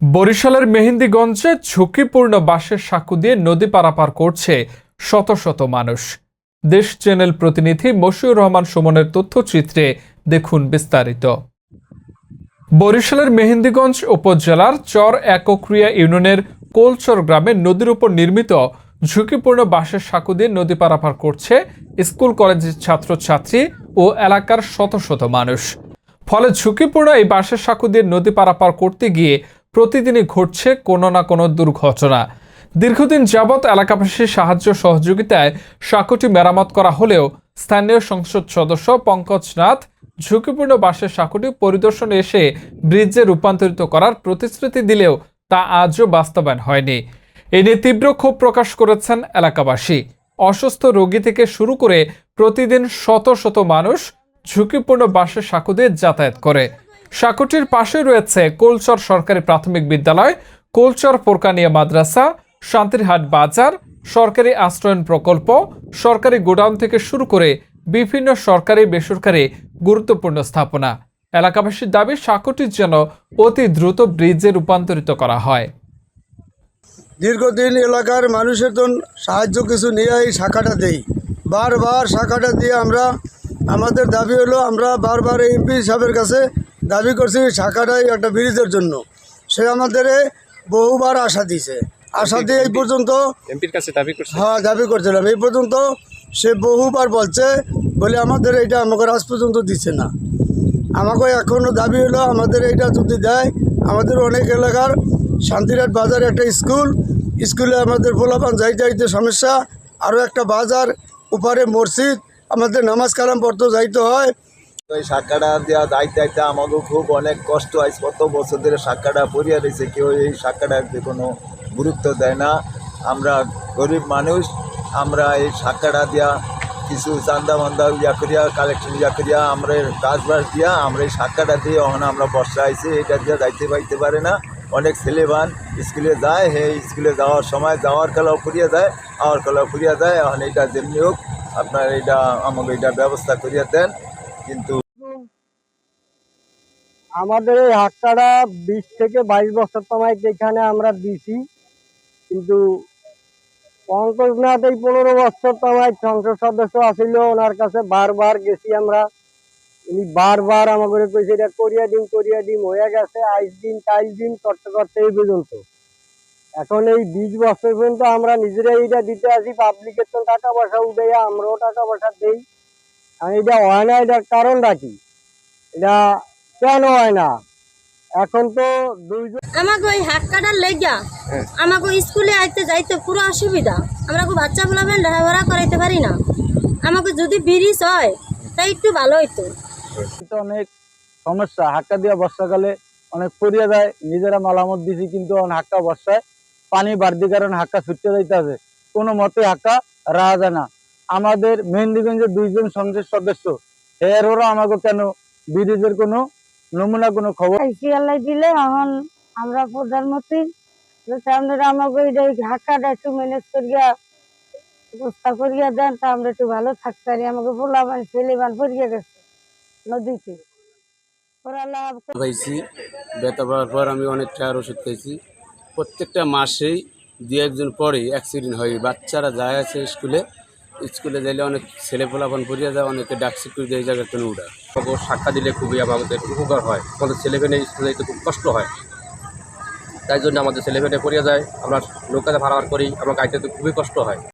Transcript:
বরিশালের মেহেন্দিগঞ্জে ঝুঁকিপূর্ণ বাসের সাঁকু দিয়ে নদী পারাপার করছে শত শত মানুষ। দেশ চ্যানেল প্রতিনিধি মশিউর রহমান সুমনের তথ্যচিত্রে দেখুন বিস্তারিত। বরিশালের মেহেন্দিগঞ্জ উপজেলার চর একক্রিয়া ইউনিয়নের কোলচর গ্রামে নদীর উপর নির্মিত ঝুঁকিপূর্ণ বাঁশের সাঁকু দিয়ে নদী পারাপার করছে স্কুল কলেজের ছাত্রছাত্রী ও এলাকার শত শত মানুষ। ফলে ঝুঁকিপূর্ণ এই বাঁশের সাঁকু দিয়ে নদী পারাপার করতে গিয়ে প্রতিদিনই ঘটছে কোনো না কোনো দুর্ঘটনা। দীর্ঘদিন যাবৎ এলাকাবাসীর সাহায্য সহযোগিতায় সাঁকুটি মেরামত করা হলেও স্থানীয় সংসদ সদস্য পঙ্কজ নাথ ঝুঁকিপূর্ণ বাসের সাঁকুটি পরিদর্শনে এসে ব্রিজে রূপান্তরিত করার প্রতিশ্রুতি দিলেও তা আজও বাস্তবায়ন হয়নি। এ নিয়ে তীব্র ক্ষোভ প্রকাশ করেছেন এলাকাবাসী। অসুস্থ রোগী থেকে শুরু করে প্রতিদিন শত শত মানুষ ঝুঁকিপূর্ণ বাসের সাঁকু দিয়ে যাতায়াত করে। সাঁকুটির পাশে রয়েছে কোলচর সরকারি প্রাথমিক বিদ্যালয়, কোলচর পোরকানিয়া মাদ্রাসা, শান্তিরহাট বাজার, সরকারি আশ্রয়ন প্রকল্প, সরকারি গোডাউন থেকে শুরু করে বিভিন্ন সরকারি বেসরকারি গুরুত্বপূর্ণ স্থাপনা। এলাকাবাসীর দাবি সাঁকুটির যেন অতি দ্রুত ব্রিজে রূপান্তরিত করা হয়। দীর্ঘদিন এলাকার মানুষের তো সাহায্য কিছু নিয়ে এই শাখাটা দেই। বারবার শাখাটা দিয়ে আমরা, আমাদের দাবি হলো আমরা বারবার এমপি সাহেবের কাছে দাবি করছি শাখাটাই একটা ব্রিজের জন্য। সে আমাদের বহুবার আশা দিয়েছে আশা দিয়ে এই পর্যন্ত এমপির কাছে দাবি করছে? হ্যাঁ দাবি করছিলাম। এই পর্যন্ত সে বহুবার বলছে বলে আমাদের এইটা আমাকে আজ পর্যন্ত দিচ্ছে না। আমাকে এখনও দাবি হলো আমাদের এইটা যদি দেয় আমাদের অনেক এলাকার শান্তিরাট বাজার একটা স্কুল স্কুলে আমাদের পোলাপান যাইতে যাইতে সমস্যা আরও একটা বাজার উপরে মসজিদ আমাদের নামাজ কালাম পড়তে যাইতে হয় এই শাখাটা দেওয়া যাইতে যাইতে আমাকেও খুব অনেক কষ্ট হয় কত বছর ধরে শাখাটা পড়িয়া রয়েছে কেউ এই শাখাটাকে কোনো গুরুত্ব দেয় না। আমরা গরিব মানুষ, আমরা এই শাখাটা দিয়া কিছু চান্দা মান্দা ইয়া করিয়া কালেকশন ইয়া করিয়া, আমরা কাজ বাজ দিয়া, আমরা এই শাখাটা দিয়ে ওখানে আমরা বর্ষা আইসি এটা দিয়ে যাইতে পাইতে পারে না। অনেক ছেলেবান স্কুলে যায়, হে স্কুলে যাওয়ার সময় যাওয়ার কালাও ফুরিয়ে যায়, আওয়ার কালাও ফুরিয়ে যায়, এখন এটা যেমনি হোক, আপনার এটা আমাকে এটা ব্যবস্থা করিয়া দেন। কিন্তু আমাদের এই হাটটাটা বিশ থেকে বাইশ বছর সময় এখানে আমরা দিছি, কিন্তু পঙ্কজনাথ এই পনেরো বছর সময় সংসদ সদস্য আছিল, ওনার কাছে বারবার গেছি আমরা। উনি বারবার আমাকে কইছে, এটা করিয়া দিন করিয়া দিন হয়ে গেছে, আইস দিন টাইল দিন, করতে করতে এই পর্যন্ত। এখন এই বিশ বছর পর্যন্ত আমরা নিজেরাই এটা দিতে আসি পাবলিকের তো টাকা পয়সা উঠে, আমরাও টাকা পয়সা দেই। আর এটা হয় না এটার কারণটা কি? এটা কেন হয় না? এখন তো দুইজন আমাকে ওই হাত কাটার লেগা আমাকে স্কুলে আইতে যাইতে পুরো অসুবিধা। আমরা বাচ্চা বলাবেন লেখাপড়া করাইতে পারি না। আমাকে যদি ব্রিজ হয় তাই একটু ভালো হইতো। অনেক সমস্যা। হাক্কা দিয়া বর্ষাকালে অনেক পড়িয়া যায়। নিজেরা মালামত দিছি কিন্তু হাক্কা বর্ষায়। পানি বাড়তি কারণে হাক্কা ছুটতে যাইতে আছে কোনো মতে হাক্কা রাখা যায় না। আমাদের মেহেন্দিগঞ্জের দুইজন সংসদ সদস্য। এর ওরা আমাকে কেন ব্রিজের কোনো নমুনা কোনো খবর? আইসিএলআই দিলে এখন আমরা প্রধানমন্ত্রী আপনারা আমাকে এই ঢাকাটা একটু ম্যানেজ করিয়া ব্যবস্থা করিয়া দেন তা আমরা একটু ভালো থাকতে পারি। আমাকে বললাম ছেলেবান পড়িয়া গেছে নদীতে। ওরা লাভ খাইছি ব্যথা পাওয়ার পর আমি অনেক টাকার ওষুধ খাইছি। প্রত্যেকটা মাসেই দু একজন পরে অ্যাক্সিডেন্ট হয়। বাচ্চারা যায় আছে স্কুলে স্কুলে যাইলে অনেক ছেলে পোলাপন পড়িয়া যায়, অনেকে ডাক সিকিউরিটি এই জায়গার জন্য খবর সাক্ষা দিলে খুবই আমাদের উপকার হয়। আমাদের ছেলেমেয়ে স্কুলে যাইতে খুব কষ্ট হয়। তাই জন্য আমাদের ছেলেমেয়ে পড়িয়া যায়। আমরা নৌকাতে ভাড়া করি, আমরা গাইতে খুবই কষ্ট হয়।